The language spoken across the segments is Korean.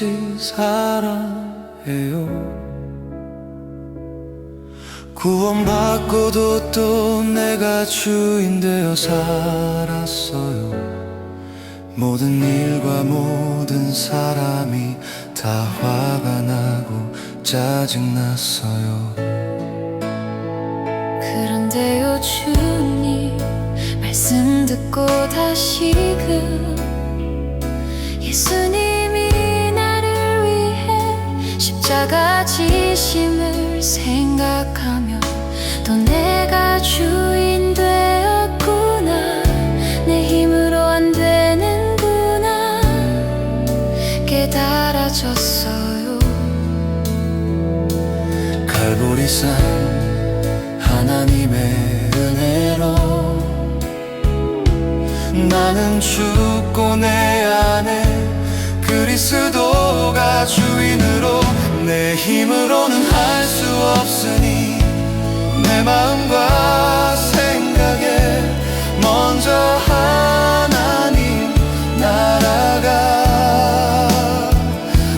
같이 살아해요. 구원받고도 또 내가 주인 되어 살았어요. 모든 일과 모든 사람이 다 화가 나고 짜증났어요. 그런데요 주님 말씀 듣고 다시금 예수님이 나를 위해 십자가 지심을 생각하며 또 내가 주인 되었구나. 내 힘으로 안 되는구나. 깨달아졌어요. 갈보리산 하나님의 은혜로 나는 죽고 내 힘으로는 할 수 없으니 내 마음과 생각에 먼저 하나님 나라가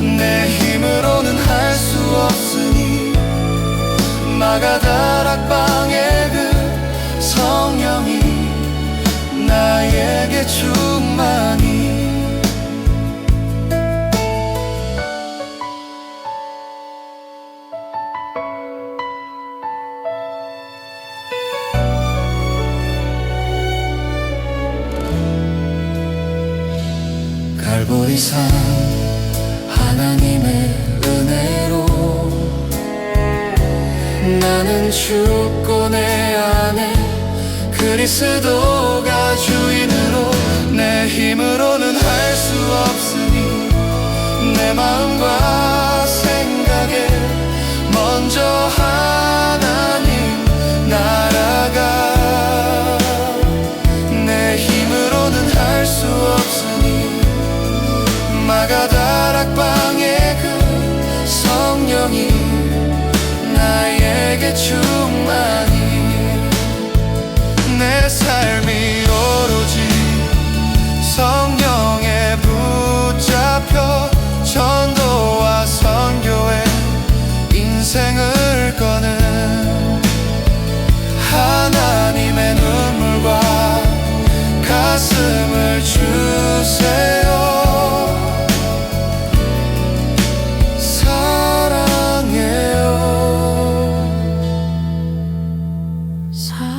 내 힘으로는 할 수 없으니 마가다락방의 그 성령이 나에게 충만히 갈보리산 하나님의 은혜로 나는 죽고 내 안에 그리스도가 주인으로 내 힘으로는 할 수 없으니 내 마음과 마가 다락방의 그 성령이 나에게 충만히 내 삶이 오로지 성령에 붙잡혀 전도와 선교에 인생을 거는 하나님의 눈물과 가슴을 주세 사